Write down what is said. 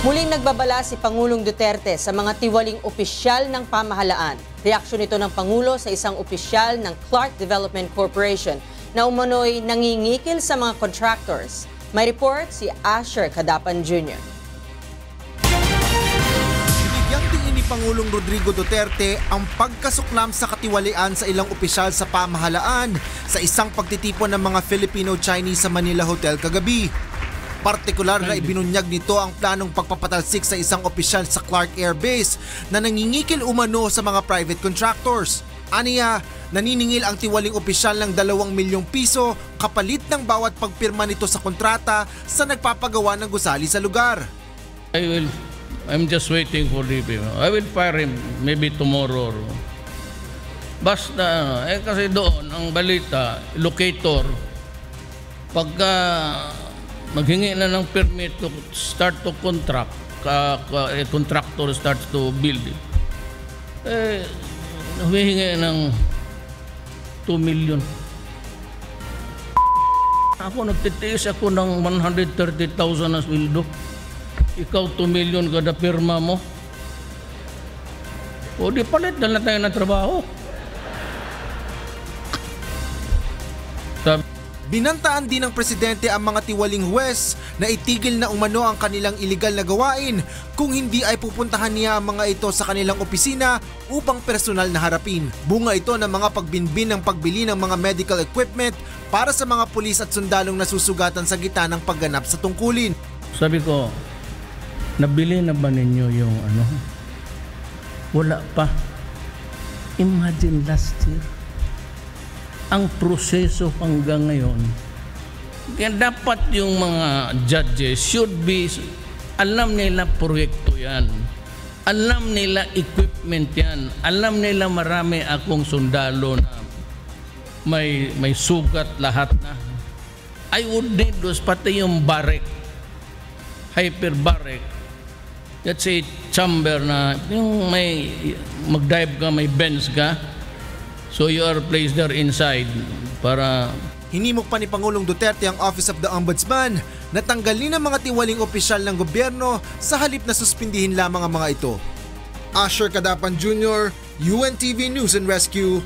Muling nagbabala si Pangulong Duterte sa mga tiwaling opisyal ng pamahalaan. Reaksyon ito ng Pangulo sa isang opisyal ng Clark Development Corporation na umano'y nangingikil sa mga contractors. May report si Asher Kadapan Jr. Binigyang tingin ni Pangulong Rodrigo Duterte ang pagkasuklam sa katiwalian sa ilang opisyal sa pamahalaan sa isang pagtitipon ng mga Filipino-Chinese sa Manila Hotel kagabi. Partikular na ibinunyag nito ang planong pagpapatalsik sa isang opisyal sa Clark Air Base na nangingikil umano sa mga private contractors. Aniya, naniningil ang tiwaling opisyal ng 2 milyong piso kapalit ng bawat pagpirma nito sa kontrata sa nagpapagawa ng gusali sa lugar. I will, I'm just waiting for the I will fire him maybe tomorrow. Basta, eh kasi doon, ang balita, locator, pagka maghingi na ng permit to start to contract, ka, ka, eh, contractor starts to build eh, humihingi ng 2 million. Ako nagtitiis ako ng 130,000 na sweldo. Ikaw 2 million kada pirma mo. O di palit na lang tayo ng trabaho. Sabi, Binantaan din ng presidente ang mga tiwaling huwes na itigil na umano ang kanilang iligal na gawain kung hindi ay pupuntahan niya ang mga ito sa kanilang opisina upang personal na harapin. Bunga ito ng mga pagbinbin ng pagbili ng mga medical equipment para sa mga pulis at sundalong nasusugatan sa gitna ng pagganap sa tungkulin. sabi ko, nabili na ba ninyo yung ano? Wala pa. Imagine last year. Ang proseso hanggang ngayon, kaya dapat yung mga judges should be, alam nila proyekto yan. Alam nila equipment yan. Alam nila marami akong sundalo na may, may sugat lahat na. I would need those, pati yung barrack, hyperbaric, let's say chamber na yung may mag-dive ka, may bench ka, so you are placed there inside para Hinimok pa ni Pangulong Duterte ang Office of the Ombudsman na tanggalin ang mga tiwaling opisyal ng gobyerno sa halip na suspindihin lamang ang mga ito. Asher Kadapan Jr., UNTV News and Rescue,